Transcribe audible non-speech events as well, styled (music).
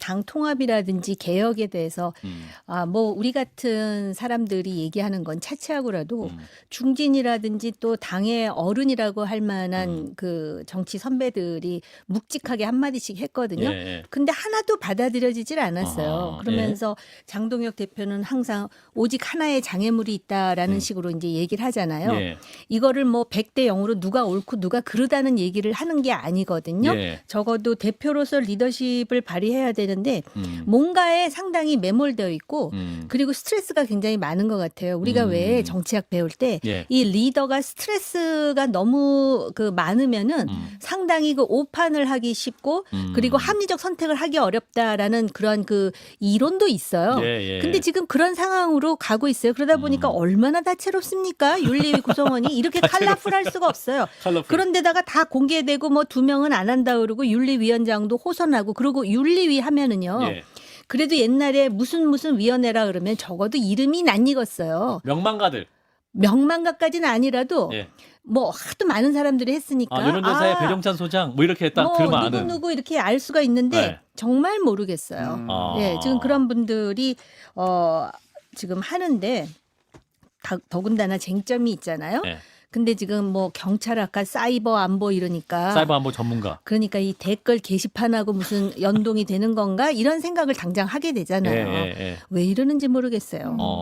당 통합이라든지 개혁에 대해서 음. 아뭐 우리 같은 사람들이 얘기하는 건 차치하고라도 음. 중진이라든지 또 당의 어른이라고 할 만한 음. 그 정치 선배들이 묵직하게 한 마디씩 했거든요. 예, 예. 근데 하나도 받아들여지질 않았어요. 아하, 그러면서 장동혁 대표는 항상 오직 하나의 장애물이 있다라는 음. 식으로 이제 얘기를 하잖아요. 예. 이거를 뭐 100대 0으로 누가 옳고 누가 그르다는 얘기를 하는 게 아니거든요. 예. 적어도 대표로서 리더십을 발휘해야 되는 데 음. 뭔가에 상당히 매몰되어 있고 음. 그리고 스트레스가 굉장히 많은 것 같아요. 우리가 음. 왜 정치학 배울 때 이 예. 리더가 스트레스가 너무 그 많으면은 음. 상당히 그 오판을 하기 쉽고 음. 그리고 합리적 선택을 하기 어렵다라는 그런 그 이론도 있어요. 예, 예. 근데 지금 그런 상황으로 가고 있어요. 그러다 보니까 음. 얼마나 다채롭습니까? 윤리위 (laughs) 구성원이 이렇게 칼라풀할 수가 없어요. (laughs) 컬러풀. 그런데다가 다 공개되고 뭐 두 명은 안 한다 그러고 윤리위원장도 호선하고 그리고 윤리위 하면 은요. 예. 그래도 옛날에 무슨 무슨 위원회라 그러면 적어도 이름이 낯익었어요. 명망가들. 명망가까지는 아니라도 예. 뭐 하도 많은 사람들이 했으니까 아, 여론조사의 아, 배종찬 소장 뭐 이렇게 딱 뭐 들으면 누구 아는. 누구 이렇게 알 수가 있는데 네. 정말 모르겠어요. 음. 아. 예, 지금 그런 분들이 어 지금 하는데 다, 더군다나 쟁점이 있잖아요. 예. 근데 지금 뭐 경찰 아까 사이버 안보 이러니까 사이버 안보 전문가. 그러니까 이 댓글 게시판하고 무슨 연동이 되는 건가 이런 생각을 당장 하게 되잖아요. 예, 예, 예. 왜 이러는지 모르겠어요. 어.